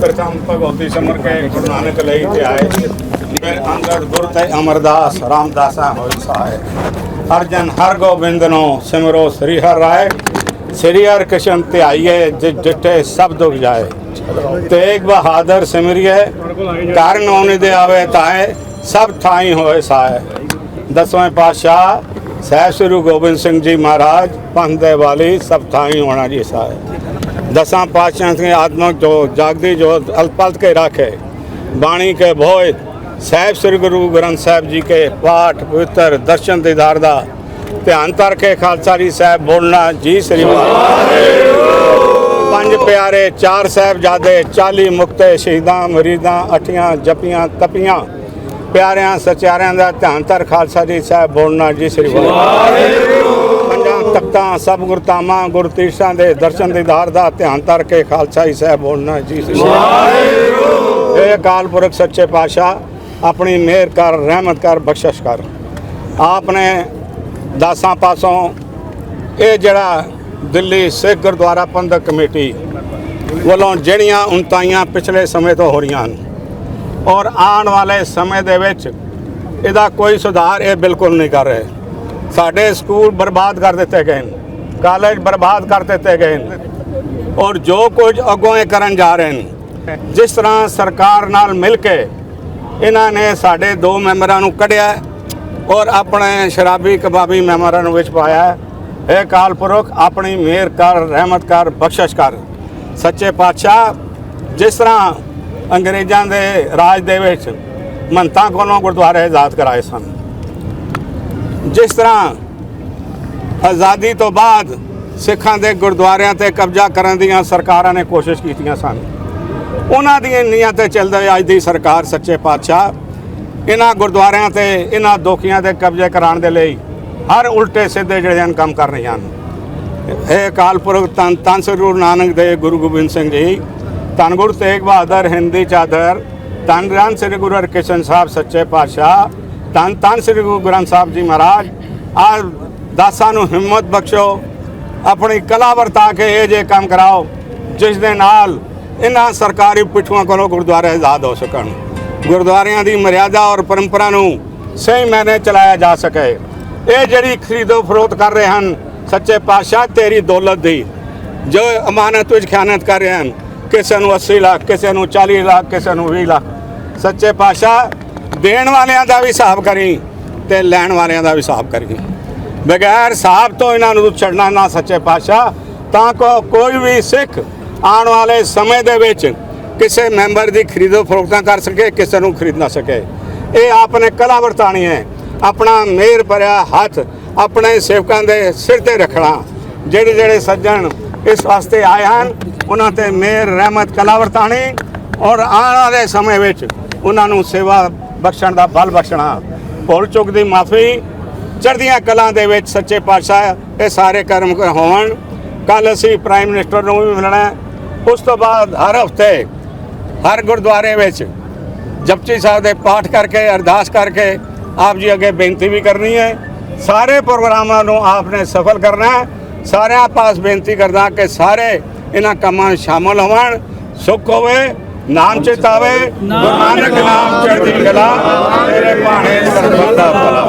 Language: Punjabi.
ਪ੍ਰਥਮ ਭਗਵਤੀ ਸਮਰ ਕੇ ਗੁਰੂ ਨਾਨਕ ਲਈ ਤੇ ਆਏ ਮੇਰੇ ਅੰਗਦ ਗੁਰ ਤੇ ਅਮਰਦਾਸ, ਰਾਮਦਾਸਾ ਹੋਇ ਸਹਾਇ ਅਰਜਨ ਹਰ ਗੋਬਿੰਦ ਨੂੰ ਸਿਮਰੋ ਸ੍ਰੀ ਹਰਿ ਰਾਏ। ਸ੍ਰੀ ਹਰਿ ਕ੍ਰਿਸ਼ਨ ਤੇ ਆਈਏ ਸਭ ਦੁਖ ਜਾਏ। ਤੇਗ ਬਹਾਦਰ ਸਿਮਰਿਏ ਕਾਰਨ ਹੋਣੇ ਦੇ ਆਵੇ ਤਾਏ, ਸਭ ਥਾਈ ਹੋਏ ਸਾਏ। ਦਸਵੇਂ ਪਾਤਸ਼ਾਹ ਸਹਿਬ ਸ੍ਰੀ ਗੁਰੂ ਗੋਬਿੰਦ ਸਿੰਘ ਜੀ ਮਹਾਰਾਜ, ਪੰਥ ਵਾਲੀ ਸਭ ਥਾਈ ਹੋਣਾ ਜੀ ਸਾਏ। ਦਸਾਂ ਪਾਤਸ਼ਾਹਾਂ ਕੇ ਆਤਮਕ ਜੋ ਜਾਗਦੀ ਜੋਤ ਅਲਪਲਤ ਕੇ ਰਾਖੇ, ਬਾਣੀ ਕੇ ਭੋਏ ਸਾਹਿਬ ਸ੍ਰੀ ਗੁਰੂ ਗ੍ਰੰਥ ਸਾਹਿਬ ਜੀ ਕੇ ਪਾਠ ਪਵਿੱਤਰ ਦਰਸ਼ਨ ਦੀਦਾਰ ਦਾ ਧਿਆਨ ਧਰ ਕੇ ਖਾਲਸਾ ਜੀ ਸਾਹਿਬ ਬੋਲਣਾ ਜੀ ਸ੍ਰੀ ਵਾਹਿਗੁਰੂ ਪੰਜ ਪਿਆਰੇ ਚਾਰ ਸਾਹਿਬਜ਼ਾਦੇ 40 ਮੁਕਤੇ ਸ਼ਹੀਦਾਂ, ਮਰੀਦਾਂ, ਅਠੀਆਂ ਜਪੀਆਂ, ਤਪੀਆਂ, ਪਿਆਰਿਆਂ ਸਚਿਆਰਿਆਂ ਦਾ ਧਿਆਨ ਧਰ ਖਾਲਸਾ ਜੀ ਸਾਹਿਬ ਬੋਲਣਾ ਜੀ ਸ੍ਰੀ ਵਾਹਿਗੁਰੂ ਤਖਤਾਂ ਸਭ ਗੁਰਤਾਵਾਂ ਗੁਰਤੀਸ਼ਾਂ ਦੇ ਦਰਸ਼ਨ ਦੀਦਾਰ ਦਾ ਧਿਆਨ ਧਰ ਕੇ ਖਾਲਸਾ ਜੀ ਸਾਹਿਬ ਬੋਲਣਾ ਜੀ ਵਾਹਿਗੁਰੂ। ਇਹ ਅਕਾਲ ਪੁਰਖ ਸੱਚੇ ਪਾਤਸ਼ਾਹ ਆਪਣੀ ਮਿਹਰ ਕਰ ਰਹਿਮਤ ਕਰ ਬਖਸ਼ਿਸ਼ ਕਰ। ਆਪ ਨੇ ਦਾਸਾਂ ਪਾਸੋਂ ਇਹ ਜਿਹੜਾ ਦਿੱਲੀ ਸਿੱਖ ਗੁਰਦੁਆਰਾ ਪ੍ਰਬੰਧਕ ਕਮੇਟੀ ਵੱਲੋਂ ਜਿਹੜੀਆਂ ਉਨਤਾਈਆਂ ਪਿਛਲੇ ਸਮੇਂ ਤੋਂ ਹੋ ਰਹੀਆਂ ਹਨ ਔਰ ਆਉਣ ਵਾਲੇ ਸਮੇਂ ਦੇ ਵਿੱਚ ਇਹਦਾ ਕੋਈ ਸੁਧਾਰ ਇਹ ਬਿਲਕੁਲ ਨਹੀਂ ਕਰ ਰਹੇ। ਸਾਡੇ ਸਕੂਲ ਬਰਬਾਦ ਕਰ ਦਿੱਤੇ ਗਏ ਨੇ, ਕਾਲਜ ਬਰਬਾਦ ਕਰ ਦਿੱਤੇ ਗਏ ਨੇ ਔਰ ਜੋ ਕੁਝ ਅੱਗੋਂ ਇਹ ਕਰਨ ਜਾ ਰਹੇ ਨੇ, ਜਿਸ ਤਰ੍ਹਾਂ ਸਰਕਾਰ ਨਾਲ ਮਿਲ ਕੇ ਇਹਨਾਂ ਨੇ ਸਾਡੇ ਦੋ ਮੈਂਬਰਾਂ ਨੂੰ ਕੱਢਿਆ ਔਰ ਆਪਣੇ ਸ਼ਰਾਬੀ ਕਬਾਬੀ ਮੈਂਬਰਾਂ ਨੂੰ ਵਿੱਚ ਪਾਇਆ। ਇਹ ਅਕਾਲ ਪੁਰਖ ਆਪਣੀ ਮਿਹਰ ਕਰ, ਰਹਿਮਤ ਕਰ, ਬਖਸ਼ਿਸ਼ ਕਰ। ਸੱਚੇ ਪਾਤਸ਼ਾਹ, ਜਿਸ ਤਰ੍ਹਾਂ ਅੰਗਰੇਜ਼ਾਂ ਦੇ ਰਾਜ ਦੇ ਵਿੱਚ ਮੰਤਾਂ ਕੋਲੋਂ ਗੁਰਦੁਆਰੇ ਆਜ਼ਾਦ ਕਰਾਏ ਸਨ ਜਿਸ ਤਰ੍ਹਾਂ ਆਜ਼ਾਦੀ ਤੋਂ ਬਾਅਦ ਸਿੱਖਾਂ ਦੇ ਗੁਰਦੁਆਰਿਆਂ ਤੇ ਕਬਜ਼ਾ ਕਰਨ ਦੀਆਂ ਸਰਕਾਰਾਂ ਨੇ ਕੋਸ਼ਿਸ਼ ਕੀਤੀਆਂ ਸਨ। ਉਹਨਾਂ ਦੀਆਂ ਨੀਆਂ ਤੇ ਚੱਲਦੇ ਅੱਜ ਦੀ ਸਰਕਾਰ ਸੱਚੇ ਪਾਤਸ਼ਾਹ, ਇਹਨਾਂ ਗੁਰਦੁਆਰਿਆਂ ਤੇ ਇਹਨਾਂ ਦੋਖੀਆਂ ਦੇ ਕਬਜ਼ੇ ਕਰਾਉਣ ਦੇ ਲਈ ਹਰ ਉਲਟੇ ਸਿੱਧੇ ਜਿਹੜੇ ਹਨ ਕੰਮ ਕਰ ਰਹੀਆਂ ਹਨ। ਇਹ ਅਕਾਲ ਪੁਰਖ ਤਨ ਤਨ ਸ੍ਰੀ ਗੁਰੂ ਨਾਨਕ ਦੇਵ ਗੁਰੂ ਗੋਬਿੰਦ ਸਿੰਘ ਜੀ, ਧੰਨ ਗੁਰੂ ਤੇਗ ਬਹਾਦਰ, ਹਿੰਦੀ ਚਾਦਰ, ਧੰਨ ਗ੍ਰੰਥ ਸ੍ਰੀ ਗੁਰੂ ਹਰਕ੍ਰਿਸ਼ਨ ਸਾਹਿਬ, ਸੱਚੇ ਪਾਤਸ਼ਾਹ ਧੰਨ ਧੰਨ ਸ੍ਰੀ ਗੁਰੂ ਗ੍ਰੰਥ ਸਾਹਿਬ ਜੀ ਮਹਾਰਾਜ ਆ ਦਾਸਾਂ ਨੂੰ ਹਿੰਮਤ ਬਖਸ਼ੋ, ਆਪਣੀ ਕਲਾ ਵਰਤਾ ਕੇ ਇਹ ਜੇ ਕੰਮ ਕਰਾਓ, ਜਿਸ ਦੇ ਨਾਲ ਇਹਨਾਂ ਸਰਕਾਰੀ ਪਿੱਠੂਆਂ ਕੋਲੋਂ ਗੁਰਦੁਆਰੇ ਆਜ਼ਾਦ ਹੋ ਸਕਣ। ਗੁਰਦੁਆਰਿਆਂ ਦੀ ਮਰਿਆਦਾ ਔਰ ਪਰੰਪਰਾ ਨੂੰ ਸਹੀ ਮੈਨੇ ਚਲਾਇਆ ਜਾ ਸਕੇ। ਇਹ ਜਿਹੜੀ ਖਰੀਦੋ ਫਰੋਖਤ ਕਰ ਰਹੇ ਹਨ, ਸੱਚੇ ਪਾਤਸ਼ਾਹ, ਤੇਰੀ ਦੌਲਤ ਦੀ। ਜੋ ਅਮਾਨਤ ਵਿੱਚ ਖਿਆਨਤ ਕਰ ਰਹੇ ਹਨ, ਕਿਸੇ ਨੂੰ 80 ਲੱਖ, ਕਿਸੇ ਨੂੰ 40 ਲੱਖ, ਕਿਸੇ ਨੂੰ 20 ਲੱਖ। ਸੱਚੇ ਪਾਤਸ਼ਾਹ ਦੇਣ ਵਾਲਿਆਂ ਦਾ ਵੀ ਹਿਸਾਬ ਕਰੀ ਤੇ ਲੈਣ ਵਾਲਿਆਂ ਦਾ ਵੀ ਹਿਸਾਬ ਕਰੀ। ਬਗੈਰ ਹਿਸਾਬ ਤੋਂ ਇਹਨਾਂ ਨੂੰ ਛੱਡਣਾ ਨਾ ਸੱਚੇ ਪਾਤਸ਼ਾਹ, ਤਾਂ ਕੋ ਕੋਈ ਵੀ ਸਿੱਖ ਆਉਣ ਵਾਲੇ ਸਮੇਂ ਦੇ ਵਿੱਚ ਕਿਸੇ ਮੈਂਬਰ ਦੀ ਖਰੀਦੋ ਫਰੋਖਤਾਂ ਕਰ ਸਕੇ, ਕਿਸੇ ਨੂੰ ਖਰੀਦ ਨਾ ਸਕੇ। ਇਹ ਆਪਨੇ ਕਲਾ ਵਰਤਾਣੀ ਹੈ। ਆਪਣਾ ਮੇਰ ਭਰਿਆ ਹੱਥ ਆਪਣੇ ਸੇਵਕਾਂ ਦੇ ਸਿਰ ਤੇ ਰੱਖਣਾ। ਜਿਹੜੇ ਜਿਹੜੇ ਸੱਜਣ ਇਸ ਵਾਸਤੇ ਆਏ ਹਨ, ਉਹਨਾਂ ਤੇ ਮਿਹਰ ਰਹਿਮਤ, ਕਲਾ ਵਰਤਾਣੀ ਔਰ ਆਉਣ ਵਾਲੇ ਸਮੇਂ ਵਿੱਚ ਉਹਨਾਂ ਨੂੰ ਸੇਵਾ ਬਖਸ਼ਣ ਦਾ ਬਲ ਬਖਸ਼ਣਾ। ਭੁੱਲ ਚੁੱਕ ਦੀ ਮਾਫੀ, ਚੜ੍ਹਦੀਆਂ ਕਲਾਂ ਦੇ ਵਿੱਚ ਸੱਚੇ ਪਾਤਸ਼ਾਹ ਇਹ ਸਾਰੇ ਕਰਮ ਹੋਣ ਕੱਲ ਅਸੀਂ ਪ੍ਰਾਈਮ ਮਿਨਿਸਟਰ ਨੂੰ ਵੀ ਮਿਲਣਾ ਉਸ ਤੋਂ ਬਾਅਦ ਹਰ ਹਫ਼ਤੇ, ਹਰ ਗੁਰਦੁਆਰੇ ਵਿੱਚ ਜਪਜੀ ਸਾਹਿਬ ਦੇ ਪਾਠ ਕਰਕੇ, ਅਰਦਾਸ ਕਰਕੇ ਆਪ ਜੀ ਅੱਗੇ ਬੇਨਤੀ ਵੀ ਕਰਨੀ ਹੈ। ਸਾਰੇ ਪ੍ਰੋਗਰਾਮਾਂ ਨੂੰ ਆਪ ਨੇ ਸਫਲ ਕਰਨਾ ਸਾਰਿਆਂ ਪਾਸ ਬੇਨਤੀ ਕਰਦਾ ਕਿ ਸਾਰੇ ਇਹਨਾਂ ਕੰਮਾਂ ਸ਼ਾਮਲ ਹੋਣ ਸੁੱਖ ਹੋਵੇ। ਨਾਮ ਚਿਤਾਵੇ ਗੁਰੂ ਨਾਨਕ ਨਾਮ ਚੜ੍ਹਦੀ ਕਲਾ ਤੇਰੇ ਭਾਣੇ ਸਰਬੱਤ ਦਾ ਭਲਾ।